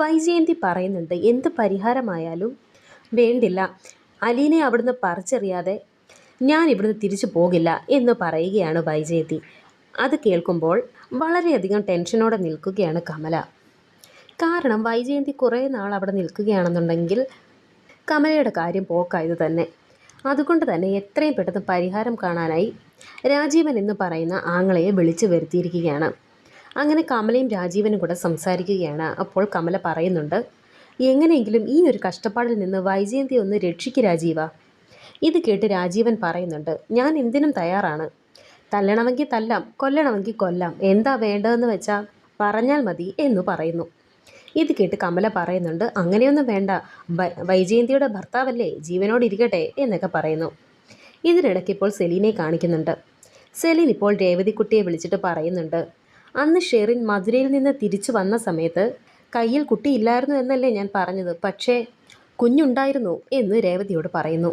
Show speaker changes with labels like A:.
A: വൈജയന്തി പറയുന്നുണ്ട് എന്ത് പരിഹാരമായാലും വേണ്ടില്ല. അലീനെ അവിടുന്ന് പറിച്ചെറിയാതെ ഞാൻ ഇവിടുന്ന് തിരിച്ചു പോകില്ല എന്ന് പറയുകയാണ് വൈജയന്തി. അത് കേൾക്കുമ്പോൾ വളരെയധികം ടെൻഷനോടെ നിൽക്കുകയാണ് കമല. കാരണം വൈജയന്തി കുറേ നാൾ അവിടെ നിൽക്കുകയാണെന്നുണ്ടെങ്കിൽ കമലയുടെ കാര്യം പോക്കായത് തന്നെ. അതുകൊണ്ട് തന്നെ എത്രയും പെട്ടെന്ന് പരിഹാരം കാണാനായി രാജീവൻ എന്ന് പറയുന്ന ആങ്ങളയെ വിളിച്ചു വരുത്തിയിരിക്കുകയാണ്. അങ്ങനെ കമലയും രാജീവനും കൂടെ സംസാരിക്കുകയാണ്. അപ്പോൾ കമല പറയുന്നുണ്ട് എങ്ങനെയെങ്കിലും ഈ ഒരു കഷ്ടപ്പാടിൽ നിന്ന് വൈജയന്തി ഒന്ന് രക്ഷിക്കുക രാജീവ. ഇത് കേട്ട് രാജീവൻ പറയുന്നുണ്ട് ഞാൻ എന്തിനും തയ്യാറാണ്. തല്ലണമെങ്കിൽ തല്ലാം കൊല്ലണമെങ്കിൽ കൊല്ലാം. എന്താ വേണ്ടതെന്ന് വെച്ചാൽ പറഞ്ഞാൽ മതി എന്ന് പറയുന്നു. ഇത് കേട്ട് കമല പറയുന്നുണ്ട് അങ്ങനെയൊന്നും വേണ്ട. വൈജയന്തിയുടെ ഭർത്താവല്ലേ ജീവനോട് ഇരിക്കട്ടെ എന്നൊക്കെ പറയുന്നു. ഇതിനിടയ്ക്ക് ഇപ്പോൾ സെലീനെ കാണിക്കുന്നുണ്ട്. സെലീൻ ഇപ്പോൾ രേവതിക്കുട്ടിയെ വിളിച്ചിട്ട് പറയുന്നുണ്ട് അന്ന് ഷെറിൻ മധുരയിൽ നിന്ന് തിരിച്ചു വന്ന സമയത്ത് കയ്യിൽ കുട്ടിയില്ലായിരുന്നു എന്നല്ലേ ഞാൻ പറഞ്ഞത്? പക്ഷേ കുഞ്ഞുണ്ടായിരുന്നു എന്ന് രേവതിയോട് പറയുന്നു.